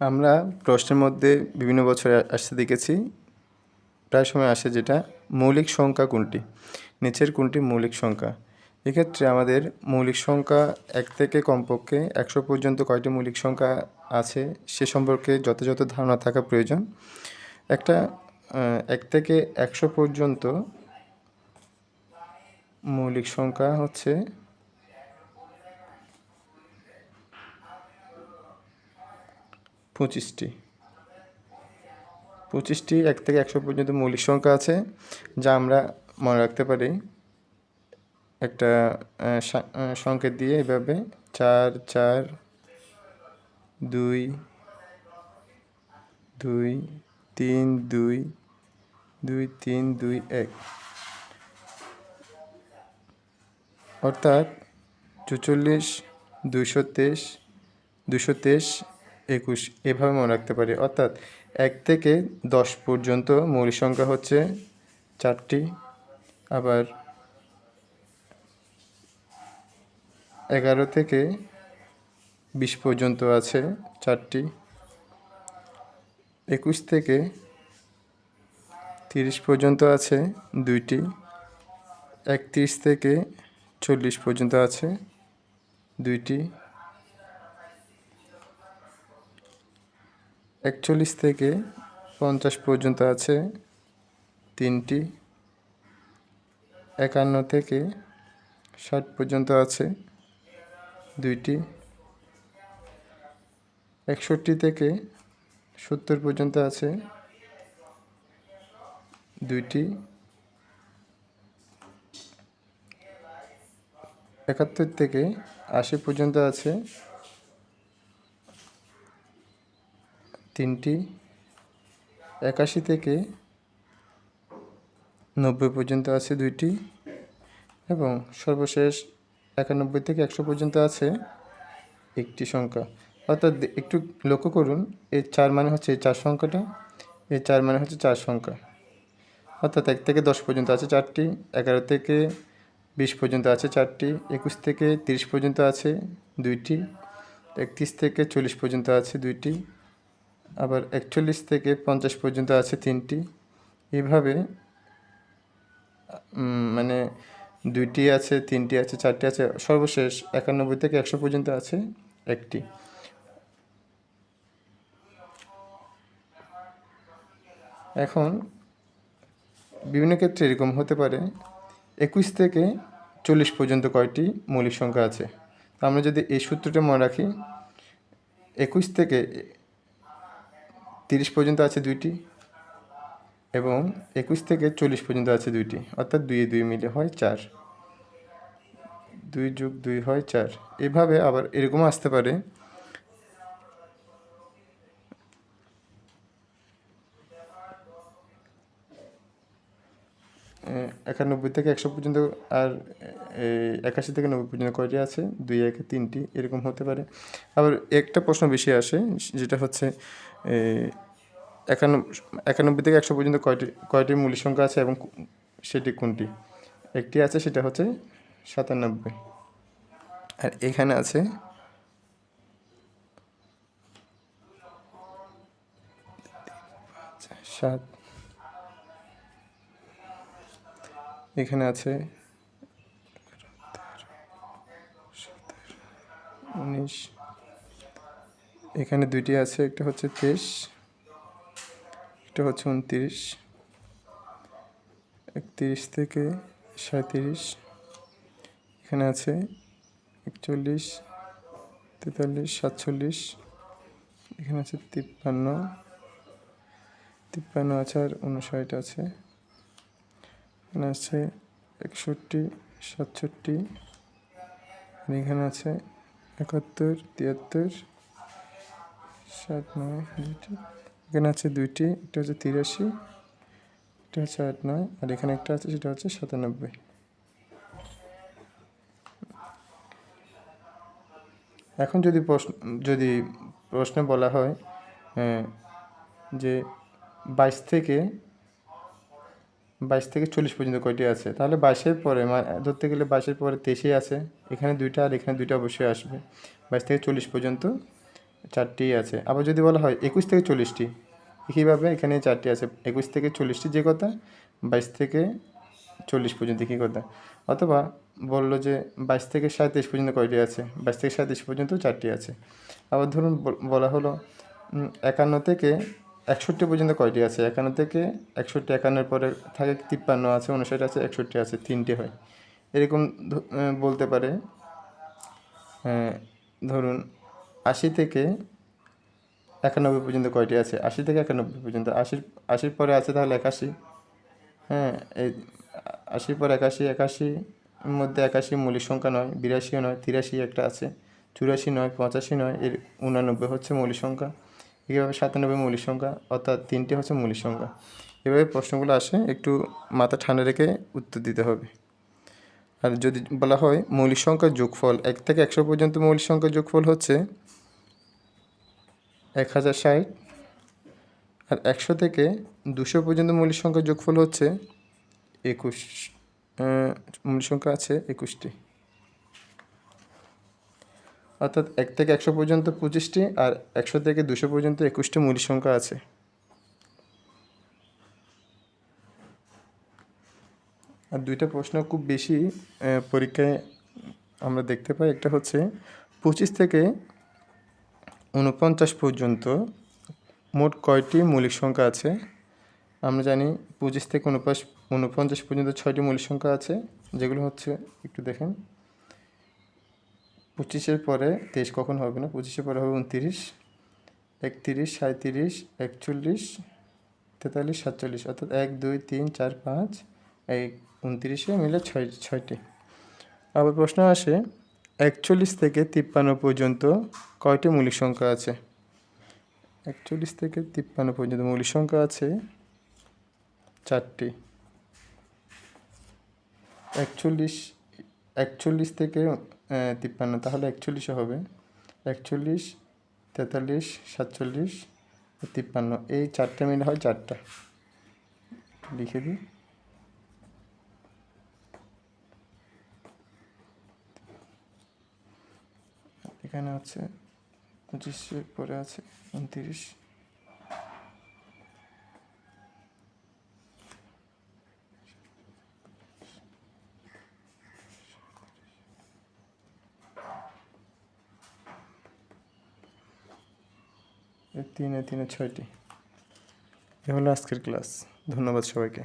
আমরা প্রশ্নের মধ্যে বিভিন্ন বছরে আসতে দেখেছি। প্রায় সময় আসে যেটা, মৌলিক সংখ্যা কোনটি? নিচের কোনটি মৌলিক সংখ্যা? এক্ষেত্রে আমাদের মৌলিক সংখ্যা এক থেকে কমপক্ষে একশো পর্যন্ত কয়টি মৌলিক সংখ্যা আছে সে সম্পর্কে যথাযথ ধারণা থাকা প্রয়োজন। একটা এক থেকে একশো পর্যন্ত মৌলিক সংখ্যা হচ্ছে পঁচিশটি। পঁচিশটি, এক থেকে একশো পর্যন্ত মৌলিক সংখ্যা আছে, যা আমরা মনে রাখতে পারি একটা সংকেত দিয়ে এভাবে চার চার, দুই দুই, তিন, দুই দুই, তিন, দুই, এক। অর্থাৎ চুচল্লিশ, দুইশো তেইশ দুশো তেইশ একুশ, এভাবে মনে রাখতে পারি। অর্থাৎ এক থেকে দশ পর্যন্ত মৌলিক সংখ্যা হচ্ছে চারটি, আবার এগারো থেকে বিশ পর্যন্ত আছে চারটি, একুশ থেকে তিরিশ পর্যন্ত আছে দুইটি, একত্রিশ থেকে চল্লিশ পর্যন্ত আছে দুইটি একচল্লিশ থেকে পঞ্চাশ পর্যন্ত আছে তিনটি। একান্ন থেকে ষাট পর্যন্ত আছে দুইটি। একষট্টি থেকে সত্তর পর্যন্ত আছে দুইটি। একাত্তর থেকে আশি পর্যন্ত আছে তিনটি, একাশি থেকে নব্বই পর্যন্ত আছে দুইটি এবং সর্বশেষ একানব্বই থেকে একশো পর্যন্ত আছে একটি সংখ্যা। অর্থাৎ একটু লক্ষ্য করুন এই চার মানে হচ্ছে এই চার সংখ্যাটা এই চার মানে হচ্ছে চার সংখ্যা। অর্থাৎ এক থেকে দশ পর্যন্ত আছে চারটি, এগারো থেকে বিশ পর্যন্ত আছে চারটি, একুশ থেকে তিরিশ পর্যন্ত আছে দুইটি, একত্রিশ থেকে চল্লিশ পর্যন্ত আছে দুইটি আবার একচল্লিশ থেকে পঞ্চাশ পর্যন্ত আছে তিনটি। এভাবে মানে দুইটি আছে, তিনটি আছে, চারটি আছে, সর্বশেষ একানব্বই থেকে একশো পর্যন্ত আছে একটি। এখন বিভিন্ন ক্ষেত্রে এরকম হতে পারে, একুশ থেকে চল্লিশ পর্যন্ত কয়টি মৌলিক সংখ্যা আছে? আমরা যদি এই সূত্রটা মনে রাখি, একুশ থেকে তিরিশ পর্যন্ত আছে দুইটি এবং একুশ থেকে চল্লিশ পর্যন্ত আছে দুইটি। অর্থাৎ দুই দুই মিলে হয় চার। দুই যোগ দুই হয় চার। এভাবে আবার এরকম আসতে পারে। একানব্বই থেকে একশো পর্যন্ত আর একাশি থেকে নব্বই পর্যন্ত কয়টি আছে? দুই, একে, তিনটি, এরকম হতে পারে। আবার একটা প্রশ্ন বেশি আসে, যেটা হচ্ছে একানব্বই একানব্বই থেকে একশো পর্যন্ত কয়টি কয়টি মূল সংখ্যা আছে এবং সেটি কোনটি? একটি আছে, সেটা হচ্ছে সাতানব্বই। আর এখানে আছে সাত। এখানে আছে উনিশ। এখানে দুইটি আছে, একটা হচ্ছে তেইশ, একটা হচ্ছে উনত্রিশ, একত্রিশ থেকে সাঁত্রিশ এখানে আছে একচল্লিশ, তেতাল্লিশ, সাতচল্লিশ, এখানে আছে তিপ্পান্ন তিপ্পান্ন আছে আর উনষাট আছে, এখানে আছে একষট্টি, সাতষট্টি এখানে আছে একাত্তর, তিয়াত্তর সাত, নয়, দুইটি। এখানে আছে দুইটি একটা হচ্ছে তিরাশি একটা হচ্ছে আট, নয়, আর এখানে একটা আছে, সেটা হচ্ছে সাতানব্বই। এখন যদি প্রশ্ন, যদি প্রশ্নে বলা হয় যে বাইশ থেকে বাইশ থেকে চল্লিশ পর্যন্ত কয়টি আছে? তাহলে বাইশের পরে ধরতে গেলে বাইশের পরে তেইশে আছে। এখানে দুইটা আর এখানে দুইটা অবশ্যই আসবে। বাইশ থেকে চল্লিশ পর্যন্ত চারটি আছে। আবার যদি বলা হয় একুশ থেকে চল্লিশটি কীভাবে এখানে চারটি আছে। একুশ থেকে চল্লিশটি যে কথা, বাইশ থেকে চল্লিশ পর্যন্ত কী কথা? অথবা বলল যে বাইশ থেকে সাঁত্রিশ পর্যন্ত কয়টি আছে? বাইশ থেকে সাঁত্রিশ পর্যন্ত চারটি আছে। আবার ধরুন বল- হলো একান্ন থেকে একষট্টি পর্যন্ত কয়টি আছে? একান্ন থেকে একষট্টি, একান্নের পরে থাকে তিপ্পান্ন আছে, উনষাট আছে, একষট্টি আছে, তিনটি হয়। এরকম বলতে পারে। ধরুন আশি থেকে একানব্বই পর্যন্ত কয়টি আছে? আশি থেকে একানব্বই পর্যন্ত। আশির আশির পরে আছে তাহলে একাশি। হ্যাঁ এই আশির পর একাশি, একাশির মধ্যে একাশি মৌলিক সংখ্যা নয়, বিরাশিও নয় তিরাশি একটা আছে। চুরাশি নয়, পঁচাশি নয়, এর উনানব্বই হচ্ছে মৌলিক সংখ্যা। এইভাবে সাতানব্বই মৌলিক সংখ্যা, অর্থাৎ তিনটে হচ্ছে মৌলিক সংখ্যা। এভাবে প্রশ্নগুলো আসে, একটু মাথা ঠান্ডা রেখে উত্তর দিতে হবে। আর যদি বলা হয় মৌলিক সংখ্যার যোগফল, এক থেকে একশো পর্যন্ত মৌলিক সংখ্যার যোগফল হচ্ছে এক হাজার ষাট আর একশো থেকে দুশো পর্যন্ত মৌলিক সংখ্যার যোগফল হচ্ছে একুশ মৌলিক সংখ্যা আছে একুশটি। অর্থাৎ এক থেকে একশো পর্যন্ত পঁচিশটি আর একশো থেকে দুশো পর্যন্ত একুশটি মৌলিক সংখ্যা আছে। আর দুইটা প্রশ্ন খুব বেশি পরীক্ষায় আমরা দেখতে পাই। একটা হচ্ছে পঁচিশ থেকে উনপঞ্চাশ পর্যন্ত মোট কয়টি মৌলিক সংখ্যা আছে? আমরা জানি পঁচিশ থেকে উনপাশ উনপঞ্চাশ পর্যন্ত ছয়টি মৌলিক সংখ্যা আছে, যেগুলো হচ্ছে, একটু দেখেন। পঁচিশের পরে তেইশ কখন হবে না? পঁচিশের পরে হবে উনতিরিশ একতিরিশ সাঁত্রিশ একচল্লিশ, তেতাল্লিশ, সাতচল্লিশ। অর্থাৎ এক, দুই, তিন, চার, পাঁচ, এক উনতিরিশে মিলে ছয়, ছয়টি। আবার প্রশ্ন আসে একচল্লিশ থেকে তিপ্পান্ন পর্যন্ত কয়টি মৌলিক সংখ্যা আছে? একচল্লিশ থেকে তিপ্পান্ন পর্যন্ত মৌলিক সংখ্যা আছে চারটি। একচল্লিশ একচল্লিশ থেকে তিপ্পান্ন, তাহলে একচল্লিশে হবে। একচল্লিশ, তেতাল্লিশ, সাতচল্লিশ, তিপ্পান্ন, এই চারটে মিলে হয় চারটা। লিখে দিই। এখানে আছে। পঁচিশের পরে আছে, উনত্রিশ। তিনে তিনে ছয়টি। এ হলো আজকের ক্লাস। ধন্যবাদ সবাইকে।